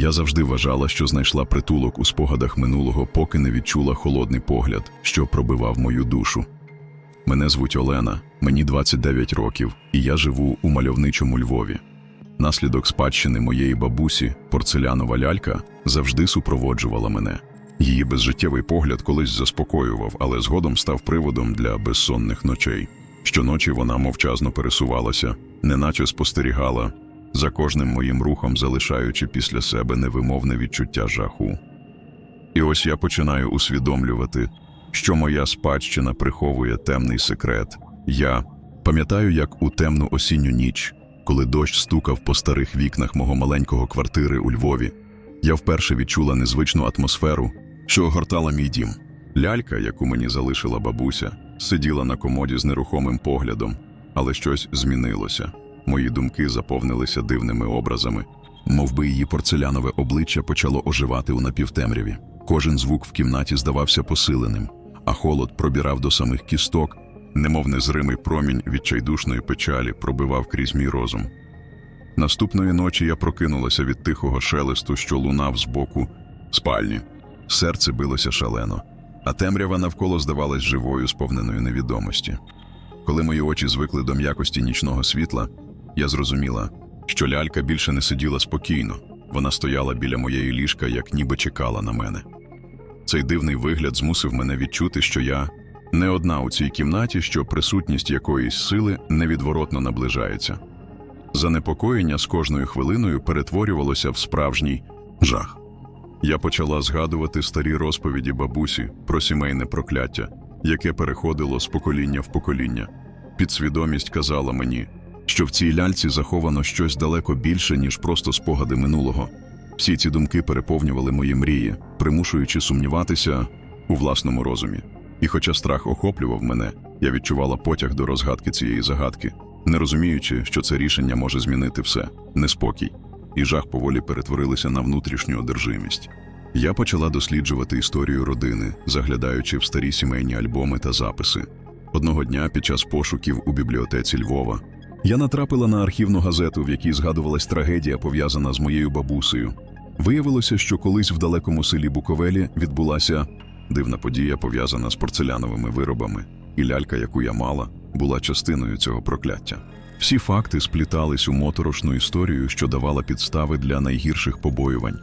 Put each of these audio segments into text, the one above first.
Я завжди вважала, що знайшла притулок у спогадах минулого, поки не відчула холодний погляд, що пробивав мою душу. Мене звуть Олена, мені 29 років, і я живу у мальовничому Львові. Наслідок спадщини моєї бабусі, порцелянова лялька, завжди супроводжувала мене. Її безжиттєвий погляд колись заспокоював, але згодом став приводом для безсонних ночей. Щоночі вона мовчазно пересувалася, неначе спостерігала, за кожним моїм рухом залишаючи після себе невимовне відчуття жаху. І ось я починаю усвідомлювати, що моя спадщина приховує темний секрет. Я пам'ятаю, як у темну осінню ніч, коли дощ стукав по старих вікнах мого маленького квартири у Львові, я вперше відчула незвичну атмосферу, що огортала мій дім. Лялька, яку мені залишила бабуся, сиділа на комоді з нерухомим поглядом, але щось змінилося. Мої думки заповнилися дивними образами, мов би її порцелянове обличчя почало оживати у напівтемряві. Кожен звук в кімнаті здавався посиленим, а холод пробірав до самих кісток, немов незримий промінь відчайдушної печалі пробивав крізь мій розум. Наступної ночі я прокинулася від тихого шелесту, що лунав з боку спальні. Серце билося шалено, а темрява навколо здавалась живою, сповненою невідомості. Коли мої очі звикли до м'якості нічного світла, я зрозуміла, що лялька більше не сиділа спокійно, вона стояла біля моєї ліжка, як ніби чекала на мене. Цей дивний вигляд змусив мене відчути, що я не одна у цій кімнаті, що присутність якоїсь сили невідворотно наближається. Занепокоєння з кожною хвилиною перетворювалося в справжній жах. Я почала згадувати старі розповіді бабусі про сімейне прокляття, яке переходило з покоління в покоління. Підсвідомість казала мені, що в цій ляльці заховано щось далеко більше, ніж просто спогади минулого. Всі ці думки переповнювали мої мрії, примушуючи сумніватися у власному розумі. І хоча страх охоплював мене, я відчувала потяг до розгадки цієї загадки, не розуміючи, що це рішення може змінити все, неспокій, і жах поволі перетворилися на внутрішню одержимість. Я почала досліджувати історію родини, заглядаючи в старі сімейні альбоми та записи. Одного дня під час пошуків у бібліотеці Львова я натрапила на архівну газету, в якій згадувалась трагедія, пов'язана з моєю бабусею. Виявилося, що колись в далекому селі Буковелі відбулася дивна подія, пов'язана з порцеляновими виробами, і лялька, яку я мала, була частиною цього прокляття. Всі факти сплітались у моторошну історію, що давала підстави для найгірших побоювань.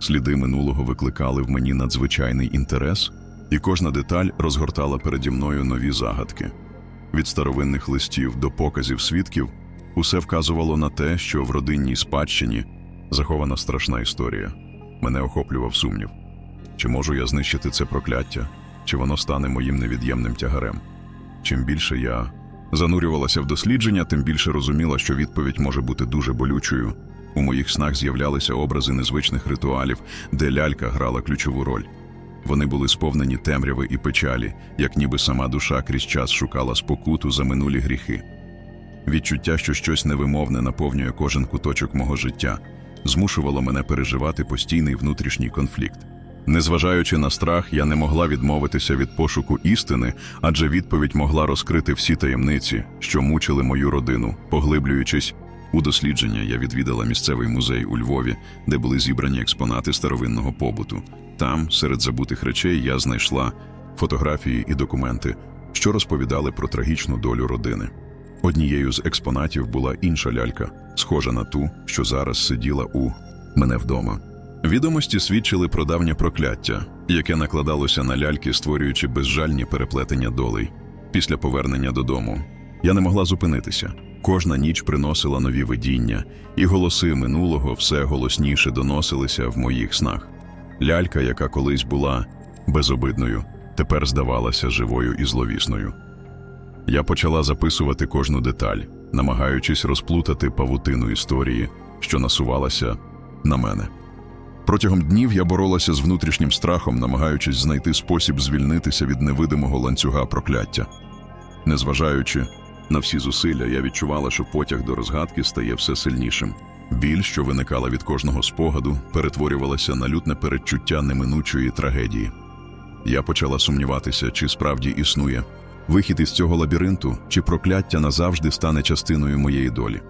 Сліди минулого викликали в мені надзвичайний інтерес, і кожна деталь розгортала переді мною нові загадки. Від старовинних листів до показів свідків усе вказувало на те, що в родинній спадщині захована страшна історія. Мене охоплював сумнів. Чи можу я знищити це прокляття, чи воно стане моїм невід'ємним тягарем? Чим більше я занурювалася в дослідження, тим більше розуміла, що відповідь може бути дуже болючою. У моїх снах з'являлися образи незвичних ритуалів, де лялька грала ключову роль. Вони були сповнені темряви і печалі, як ніби сама душа крізь час шукала спокуту за минулі гріхи. Відчуття, що щось невимовне наповнює кожен куточок мого життя, змушувало мене переживати постійний внутрішній конфлікт. Незважаючи на страх, я не могла відмовитися від пошуку істини, адже відповідь могла розкрити всі таємниці, що мучили мою родину, поглиблюючись у дослідження, я відвідала місцевий музей у Львові, де були зібрані експонати старовинного побуту. Там, серед забутих речей, я знайшла фотографії і документи, що розповідали про трагічну долю родини. Однією з експонатів була інша лялька, схожа на ту, що зараз сиділа у мене вдома. Відомості свідчили про давнє прокляття, яке накладалося на ляльки, створюючи безжальні переплетення долей. Після повернення додому я не могла зупинитися. Кожна ніч приносила нові видіння, і голоси минулого все голосніше доносилися в моїх снах. Лялька, яка колись була безобидною, тепер здавалася живою і зловісною. Я почала записувати кожну деталь, намагаючись розплутати павутину історії, що насувалася на мене. Протягом днів я боролася з внутрішнім страхом, намагаючись знайти спосіб звільнитися від невидимого ланцюга прокляття. Незважаючи на всі зусилля, я відчувала, що потяг до розгадки стає все сильнішим. Біль, що виникала від кожного спогаду, перетворювалася на лютне передчуття неминучої трагедії. Я почала сумніватися, чи справді існує вихід із цього лабіринту, чи прокляття назавжди стане частиною моєї долі.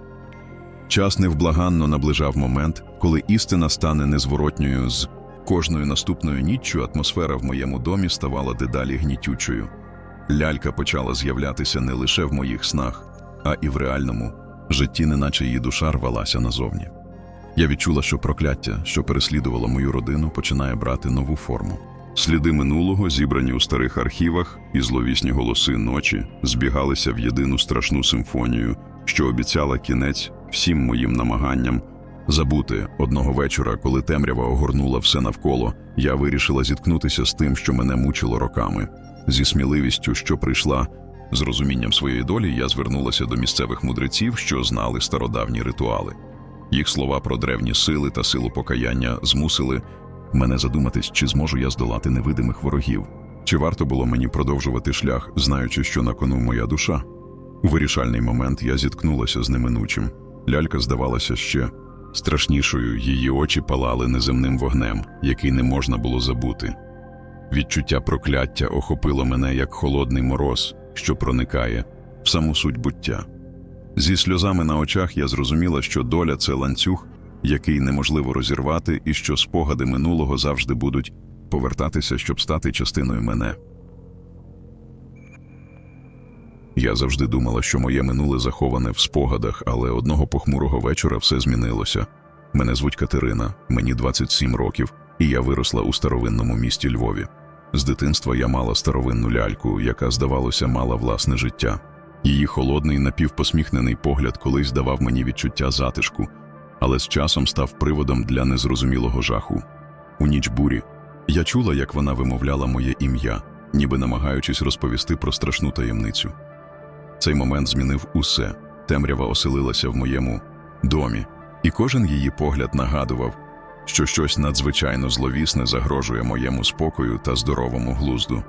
Час невблаганно наближав момент, коли істина стане незворотньою з кожною наступною ніччю, атмосфера в моєму домі ставала дедалі гнітючою. Лялька почала з'являтися не лише в моїх снах, а і в реальному житті, неначе її душа рвалася назовні. Я відчула, що прокляття, що переслідувало мою родину, починає брати нову форму. Сліди минулого, зібрані у старих архівах, і зловісні голоси ночі збігалися в єдину страшну симфонію, що обіцяла кінець всім моїм намаганням. Забути одного вечора, коли темрява огорнула все навколо, я вирішила зіткнутися з тим, що мене мучило роками. Зі сміливістю, що прийшла, з розумінням своєї долі, я звернулася до місцевих мудреців, що знали стародавні ритуали. Їх слова про древні сили та силу покаяння змусили мене задуматись, чи зможу я здолати невидимих ворогів, чи варто було мені продовжувати шлях, знаючи, що на кону моя душа. У вирішальний момент я зіткнулася з неминучим. Лялька здавалася ще страшнішою, її очі палали неземним вогнем, який не можна було забути. Відчуття прокляття охопило мене як холодний мороз, що проникає в саму суть буття. Зі сльозами на очах я зрозуміла, що доля це ланцюг, який неможливо розірвати, і що спогади минулого завжди будуть повертатися, щоб стати частиною мене. Я завжди думала, що моє минуле заховане в спогадах, але одного похмурого вечора все змінилося. Мене звуть Катерина, мені 27 років, і я виросла у старовинному місті Львові. З дитинства я мала старовинну ляльку, яка, здавалося, мала власне життя. Її холодний напівпосміхнений погляд колись давав мені відчуття затишку, але з часом став приводом для незрозумілого жаху. У ніч бурі я чула, як вона вимовляла моє ім'я, ніби намагаючись розповісти про страшну таємницю. Цей момент змінив усе. Темрява оселилася в моєму домі, і кожен її погляд нагадував, що щось надзвичайно зловісне загрожує моєму спокою та здоровому глузду.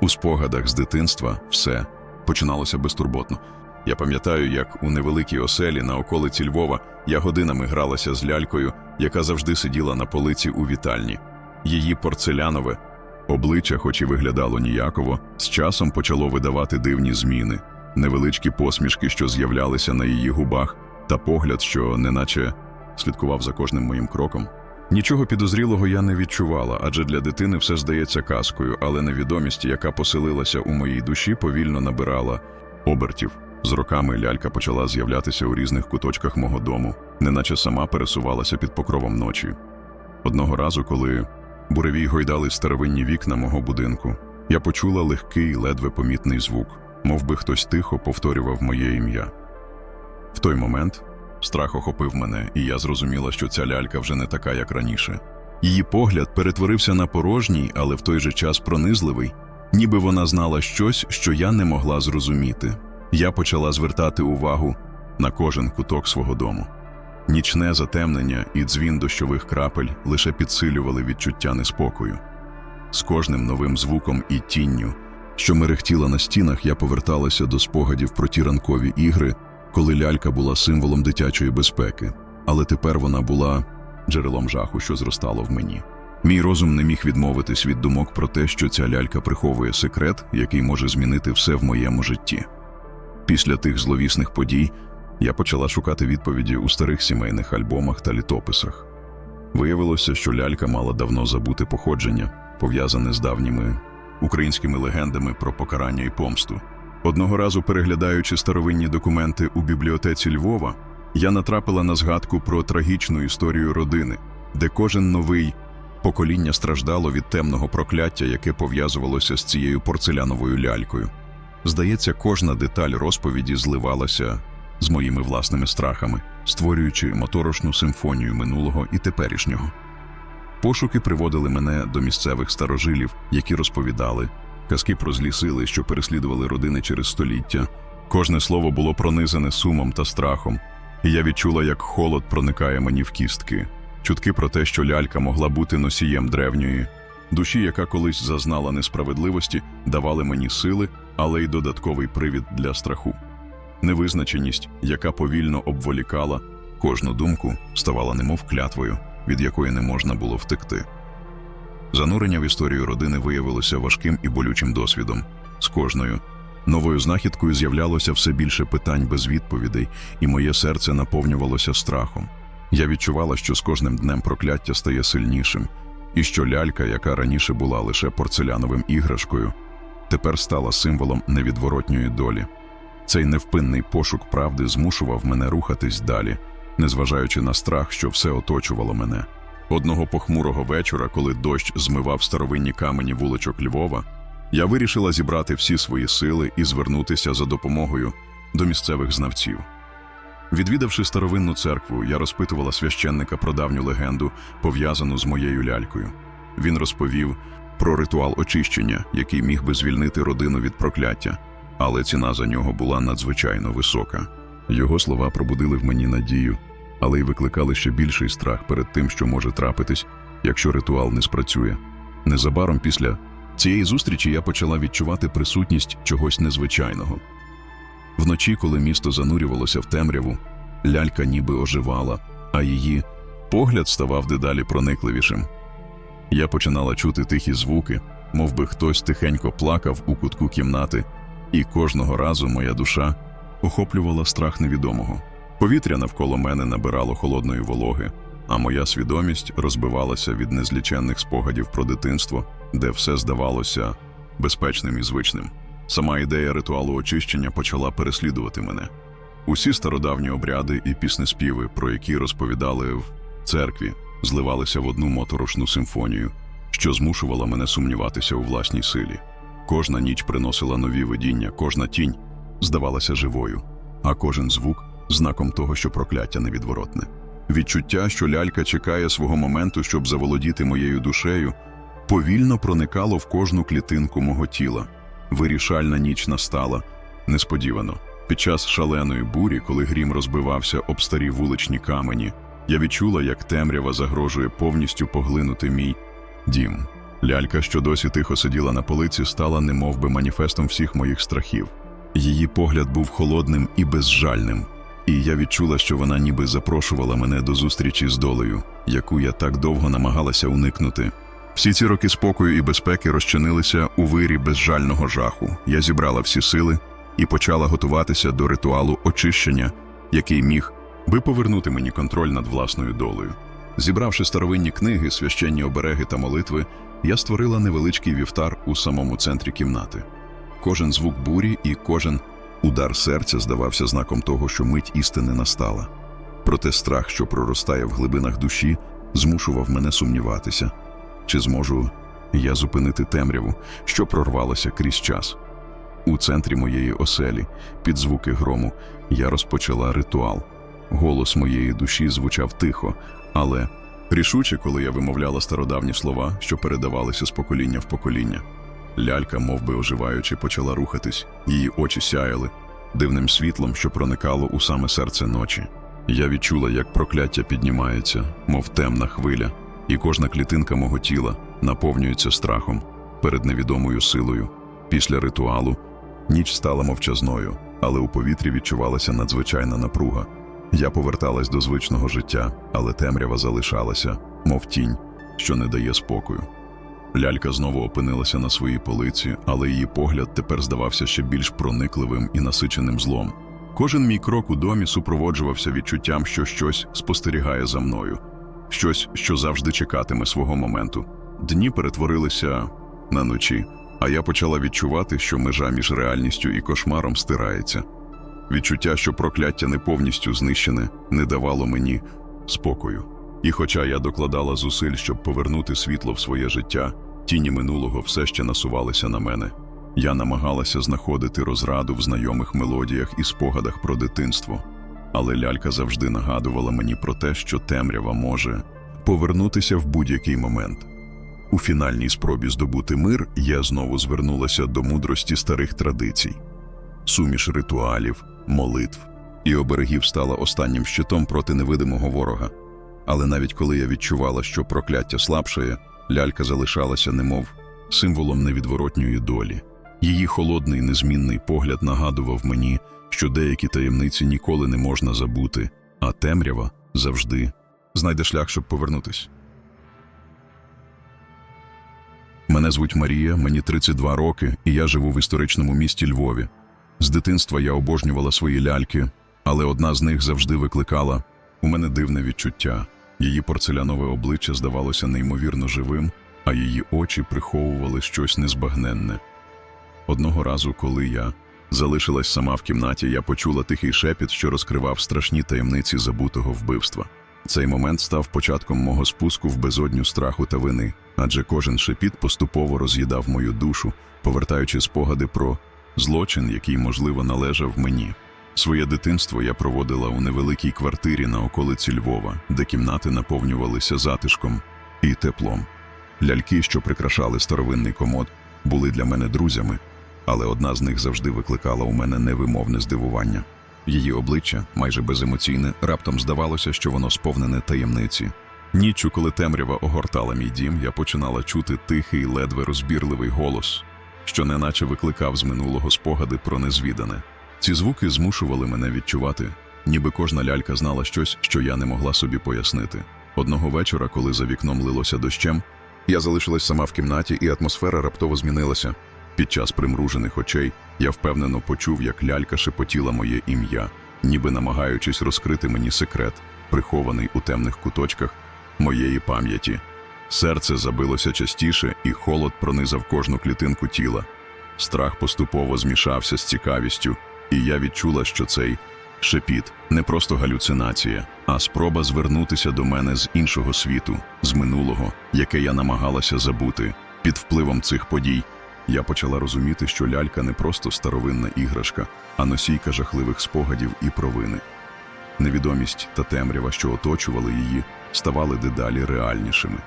У спогадах з дитинства все починалося безтурботно. Я пам'ятаю, як у невеликій оселі на околиці Львова я годинами гралася з лялькою, яка завжди сиділа на полиці у вітальні. Її порцелянове обличчя, хоч і виглядало ніяково, з часом почало видавати дивні зміни, невеличкі посмішки, що з'являлися на її губах, та погляд, що неначе слідкував за кожним моїм кроком. Нічого підозрілого я не відчувала, адже для дитини все здається казкою, але невідомість, яка поселилася у моїй душі, повільно набирала обертів. З роками лялька почала з'являтися у різних куточках мого дому, неначе сама пересувалася під покровом ночі. Одного разу, коли буревій гойдали старовинні вікна мого будинку, я почула легкий, ледве помітний звук, мов би хтось тихо повторював моє ім'я. В той момент страх охопив мене, і я зрозуміла, що ця лялька вже не така, як раніше. Її погляд перетворився на порожній, але в той же час пронизливий, ніби вона знала щось, що я не могла зрозуміти. Я почала звертати увагу на кожен куток свого дому. Нічне затемнення і дзвін дощових крапель лише підсилювали відчуття неспокою. З кожним новим звуком і тінню, що мерехтіла на стінах, я поверталася до спогадів про ті ранкові ігри, коли лялька була символом дитячої безпеки, але тепер вона була джерелом жаху, що зростало в мені. Мій розум не міг відмовитись від думок про те, що ця лялька приховує секрет, який може змінити все в моєму житті. Після тих зловісних подій я почала шукати відповіді у старих сімейних альбомах та літописах. Виявилося, що лялька мала давно забути походження, пов'язане з давніми українськими легендами про покарання і помсту. Одного разу, переглядаючи старовинні документи у бібліотеці Львова, я натрапила на згадку про трагічну історію родини, де кожен новий покоління страждало від темного прокляття, яке пов'язувалося з цією порцеляновою лялькою. Здається, кожна деталь розповіді зливалася з моїми власними страхами, створюючи моторошну симфонію минулого і теперішнього. Пошуки приводили мене до місцевих старожилів, які розповідали казки про злі сили, що переслідували родини через століття. Кожне слово було пронизане сумом та страхом, і я відчула, як холод проникає мені в кістки. Чутки про те, що лялька могла бути носієм древньої душі, яка колись зазнала несправедливості, давали мені сили, але й додатковий привід для страху. Невизначеність, яка повільно обволікала кожну думку, ставала немов клятвою, від якої не можна було втекти. Занурення в історію родини виявилося важким і болючим досвідом. З кожною новою знахідкою з'являлося все більше питань без відповідей, і моє серце наповнювалося страхом. Я відчувала, що з кожним днем прокляття стає сильнішим, і що лялька, яка раніше була лише порцеляновим іграшкою, тепер стала символом невідворотньої долі. Цей невпинний пошук правди змушував мене рухатись далі, незважаючи на страх, що все оточувало мене. Одного похмурого вечора, коли дощ змивав старовинні камені вуличок Львова, я вирішила зібрати всі свої сили і звернутися за допомогою до місцевих знавців. Відвідавши старовинну церкву, я розпитувала священника про давню легенду, пов'язану з моєю лялькою. Він розповів про ритуал очищення, який міг би звільнити родину від прокляття, але ціна за нього була надзвичайно висока. Його слова пробудили в мені надію, але й викликали ще більший страх перед тим, що може трапитись, якщо ритуал не спрацює. Незабаром після цієї зустрічі я почала відчувати присутність чогось незвичайного. Вночі, коли місто занурювалося в темряву, лялька ніби оживала, а її погляд ставав дедалі проникливішим. Я починала чути тихі звуки, мов би хтось тихенько плакав у кутку кімнати, і кожного разу моя душа охоплювала страх невідомого. Повітря навколо мене набирало холодної вологи, а моя свідомість розбивалася від незліченних спогадів про дитинство, де все здавалося безпечним і звичним. Сама ідея ритуалу очищення почала переслідувати мене. Усі стародавні обряди і піснеспіви, про які розповідали в церкві, зливалися в одну моторошну симфонію, що змушувала мене сумніватися у власній силі. Кожна ніч приносила нові видіння, кожна тінь здавалася живою, а кожен звук знаком того, що прокляття невідворотне. Відчуття, що лялька чекає свого моменту, щоб заволодіти моєю душею, повільно проникало в кожну клітинку мого тіла. Вирішальна ніч настала несподівано. Під час шаленої бурі, коли грім розбивався об старі вуличні камені, я відчула, як темрява загрожує повністю поглинути мій дім. Лялька, що досі тихо сиділа на полиці, стала немовби маніфестом всіх моїх страхів. Її погляд був холодним і безжальним, і я відчула, що вона ніби запрошувала мене до зустрічі з долею, яку я так довго намагалася уникнути. Всі ці роки спокою і безпеки розчинилися у вирі безжального жаху. Я зібрала всі сили і почала готуватися до ритуалу очищення, який міг би повернути мені контроль над власною долею. Зібравши старовинні книги, священні обереги та молитви, я створила невеличкий вівтар у самому центрі кімнати. Кожен звук бурі і кожен удар серця здавався знаком того, що мить істини настала. Проте страх, що проростає в глибинах душі, змушував мене сумніватися. Чи зможу я зупинити темряву, що прорвалося крізь час? У центрі моєї оселі, під звуки грому, я розпочала ритуал. Голос моєї душі звучав тихо, але рішуче, коли я вимовляла стародавні слова, що передавалися з покоління в покоління. Лялька, мов би оживаючи, почала рухатись, її очі сяяли дивним світлом, що проникало у саме серце ночі. Я відчула, як прокляття піднімається, мов темна хвиля, і кожна клітинка мого тіла наповнюється страхом перед невідомою силою. Після ритуалу ніч стала мовчазною, але у повітрі відчувалася надзвичайна напруга. Я поверталась до звичного життя, але темрява залишалася, мов тінь, що не дає спокою. Лялька знову опинилася на своїй полиці, але її погляд тепер здавався ще більш проникливим і насиченим злом. Кожен мій крок у домі супроводжувався відчуттям, що щось спостерігає за мною, щось, що завжди чекатиме свого моменту. Дні перетворилися на ночі, а я почала відчувати, що межа між реальністю і кошмаром стирається. Відчуття, що прокляття не повністю знищене, не давало мені спокою. І хоча я докладала зусиль, щоб повернути світло в своє життя, тіні минулого все ще насувалися на мене. Я намагалася знаходити розраду в знайомих мелодіях і спогадах про дитинство, але лялька завжди нагадувала мені про те, що темрява може повернутися в будь-який момент. У фінальній спробі здобути мир я знову звернулася до мудрості старих традицій. Суміш ритуалів, молитв і оберегів стала останнім щитом проти невидимого ворога. Але навіть коли я відчувала, що прокляття слабшає, лялька залишалася немов символом невідворотньої долі. Її холодний незмінний погляд нагадував мені, що деякі таємниці ніколи не можна забути, а темрява завжди знайде шлях, щоб повернутись. Мене звуть Марія, мені 32 роки, і я живу в історичному місті Львові. З дитинства я обожнювала свої ляльки, але одна з них завжди викликала У мене дивне відчуття. Її порцелянове обличчя здавалося неймовірно живим, а її очі приховували щось незбагненне. Одного разу, коли я залишилась сама в кімнаті, я почула тихий шепіт, що розкривав страшні таємниці забутого вбивства. Цей момент став початком мого спуску в безодню страху та вини, адже кожен шепіт поступово роз'їдав мою душу, повертаючи спогади про злочин, який, можливо, належав мені. Своє дитинство я проводила у невеликій квартирі на околиці Львова, де кімнати наповнювалися затишком і теплом. Ляльки, що прикрашали старовинний комод, були для мене друзями, але одна з них завжди викликала у мене невимовне здивування. Її обличчя, майже беземоційне, раптом здавалося, що воно сповнене таємниці. Ніччю, коли темрява огортала мій дім, я починала чути тихий, ледве розбірливий голос, що неначе викликав з минулого спогади про незвідане. Ці звуки змушували мене відчувати, ніби кожна лялька знала щось, що я не могла собі пояснити. Одного вечора, коли за вікном лилося дощем, я залишилась сама в кімнаті, і атмосфера раптово змінилася. Під час примружених очей я впевнено почув, як лялька шепотіла моє ім'я, ніби намагаючись розкрити мені секрет, прихований у темних куточках моєї пам'яті. Серце забилося частіше, і холод пронизав кожну клітинку тіла. Страх поступово змішався з цікавістю, і я відчула, що цей шепіт не просто галюцинація, а спроба звернутися до мене з іншого світу, з минулого, яке я намагалася забути. Під впливом цих подій я почала розуміти, що лялька не просто старовинна іграшка, а носійка жахливих спогадів і провини. Невідомість та темрява, що оточували її, ставали дедалі реальнішими.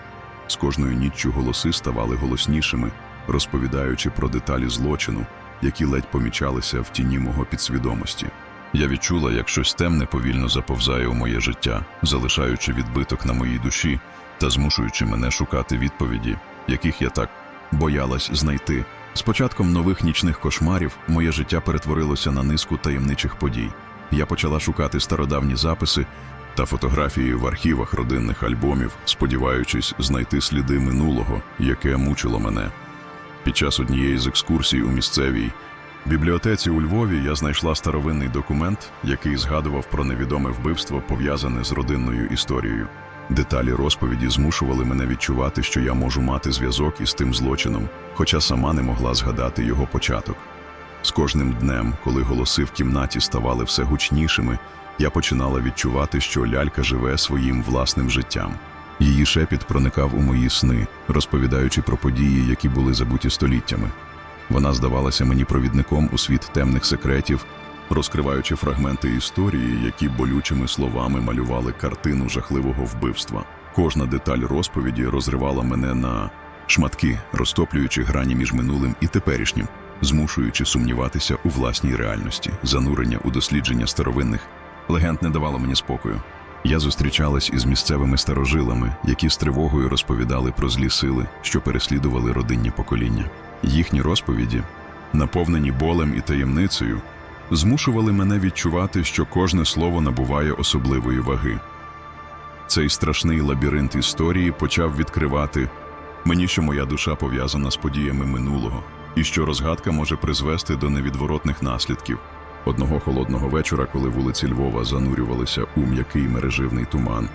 З кожною ніччю голоси ставали голоснішими, розповідаючи про деталі злочину, які ледь помічалися в тіні мого підсвідомості. Я відчула, як щось темне повільно заповзає у моє життя, залишаючи відбиток на моїй душі та змушуючи мене шукати відповіді, яких я так боялась знайти. З початком нових нічних кошмарів моє життя перетворилося на низку таємничих подій. Я почала шукати стародавні записи та фотографії в архівах родинних альбомів, сподіваючись знайти сліди минулого, яке мучило мене. Під час однієї з екскурсій у місцевій бібліотеці у Львові я знайшла старовинний документ, який згадував про невідоме вбивство, пов'язане з родинною історією. Деталі розповіді змушували мене відчувати, що я можу мати зв'язок із тим злочином, хоча сама не могла згадати його початок. З кожним днем, коли голоси в кімнаті ставали все гучнішими, я починала відчувати, що лялька живе своїм власним життям. Її шепіт проникав у мої сни, розповідаючи про події, які були забуті століттями. Вона здавалася мені провідником у світ темних секретів, розкриваючи фрагменти історії, які болючими словами малювали картину жахливого вбивства. Кожна деталь розповіді розривала мене на шматки, розтоплюючи грані між минулим і теперішнім, змушуючи сумніватися у власній реальності. Занурення у дослідження старовинних легенд не давало мені спокою. Я зустрічалась із місцевими старожилами, які з тривогою розповідали про злі сили, що переслідували родинні покоління. Їхні розповіді, наповнені болем і таємницею, змушували мене відчувати, що кожне слово набуває особливої ваги. Цей страшний лабіринт історії почав відкривати мені, що моя душа пов'язана з подіями минулого, і що розгадка може призвести до невідворотних наслідків. Одного холодного вечора, коли вулиці Львова занурювалися у м'який мереживний туман,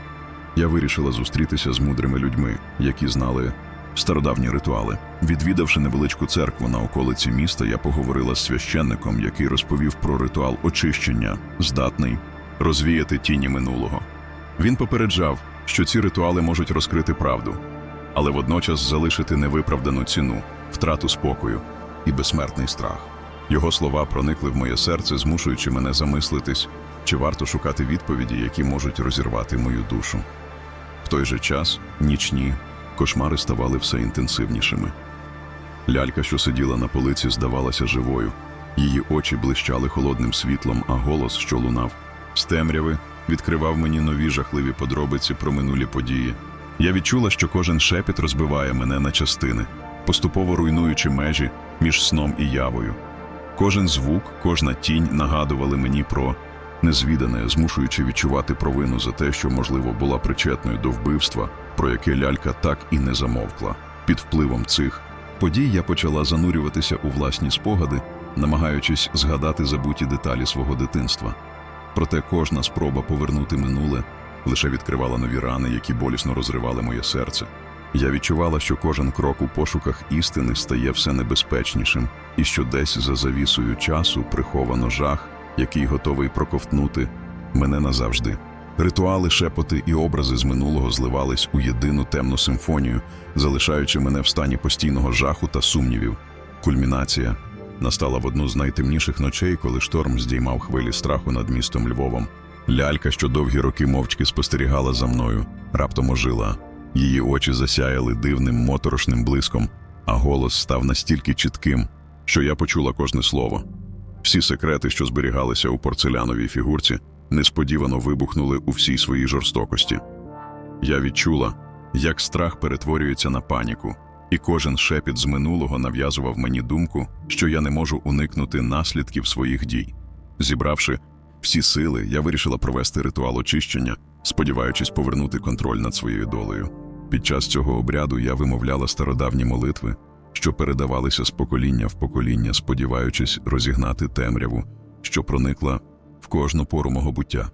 я вирішила зустрітися з мудрими людьми, які знали стародавні ритуали. Відвідавши невеличку церкву на околиці міста, я поговорила з священником, який розповів про ритуал очищення, здатний розвіяти тіні минулого. Він попереджав, що ці ритуали можуть розкрити правду, але водночас залишити невиправдану ціну, втрату спокою і безсмертний страх. Його слова проникли в моє серце, змушуючи мене замислитись, чи варто шукати відповіді, які можуть розірвати мою душу. В той же час нічні кошмари ставали все інтенсивнішими. Лялька, що сиділа на полиці, здавалася живою. Її очі блищали холодним світлом, а голос, що лунав з темряви, відкривав мені нові жахливі подробиці про минулі події. Я відчула, що кожен шепіт розбиває мене на частини, поступово руйнуючи межі між сном і явою. Кожен звук, кожна тінь нагадували мені про незвідане, змушуючи відчувати провину за те, що, можливо, була причетною до вбивства, про яке лялька так і не замовкла. Під впливом цих подій я почала занурюватися у власні спогади, намагаючись згадати забуті деталі свого дитинства. Проте кожна спроба повернути минуле лише відкривала нові рани, які болісно розривали моє серце. Я відчувала, що кожен крок у пошуках істини стає все небезпечнішим, і що десь за завісою часу приховано жах, який готовий проковтнути мене назавжди. Ритуали, шепоти і образи з минулого зливались у єдину темну симфонію, залишаючи мене в стані постійного жаху та сумнівів. Кульмінація настала в одну з найтемніших ночей, коли шторм здіймав хвилі страху над містом Львовом. Лялька, що довгі роки мовчки спостерігала за мною, раптом ожила. Її очі засяяли дивним моторошним блиском, а голос став настільки чітким, що я почула кожне слово. Всі секрети, що зберігалися у порцеляновій фігурці, несподівано вибухнули у всій своїй жорстокості. Я відчула, як страх перетворюється на паніку, і кожен шепіт з минулого нав'язував мені думку, що я не можу уникнути наслідків своїх дій. Зібравши всі сили, я вирішила провести ритуал очищення, сподіваючись повернути контроль над своєю долею. Під час цього обряду я вимовляла стародавні молитви, що передавалися з покоління в покоління, сподіваючись розігнати темряву, що проникла в кожну пору мого буття.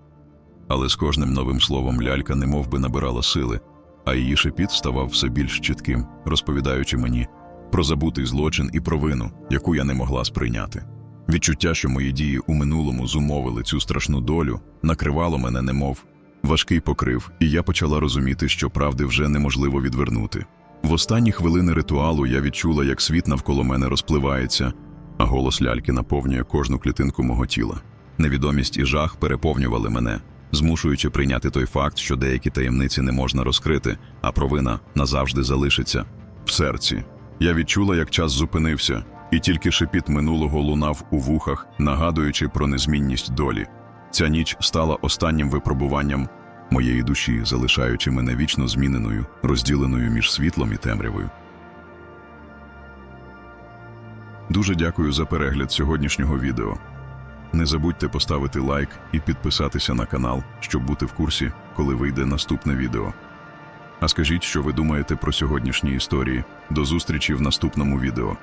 Але з кожним новим словом лялька немов би набирала сили, а її шепіт ставав все більш чітким, розповідаючи мені про забутий злочин і провину, яку я не могла сприйняти. Відчуття, що мої дії у минулому зумовили цю страшну долю, накривало мене немов важкий покрив, і я почала розуміти, що правди вже неможливо відвернути. В останні хвилини ритуалу я відчула, як світ навколо мене розпливається, а голос ляльки наповнює кожну клітинку мого тіла. Невідомість і жах переповнювали мене, змушуючи прийняти той факт, що деякі таємниці не можна розкрити, а провина назавжди залишиться в серці. Я відчула, як час зупинився, і тільки шепіт минулого лунав у вухах, нагадуючи про незмінність долі. Ця ніч стала останнім випробуванням моєї душі, залишаючи мене вічно зміненою, розділеною між світлом і темрявою. Дуже дякую за перегляд сьогоднішнього відео. Не забудьте поставити лайк і підписатися на канал, щоб бути в курсі, коли вийде наступне відео. А скажіть, що ви думаєте про сьогоднішні історії. До зустрічі в наступному відео.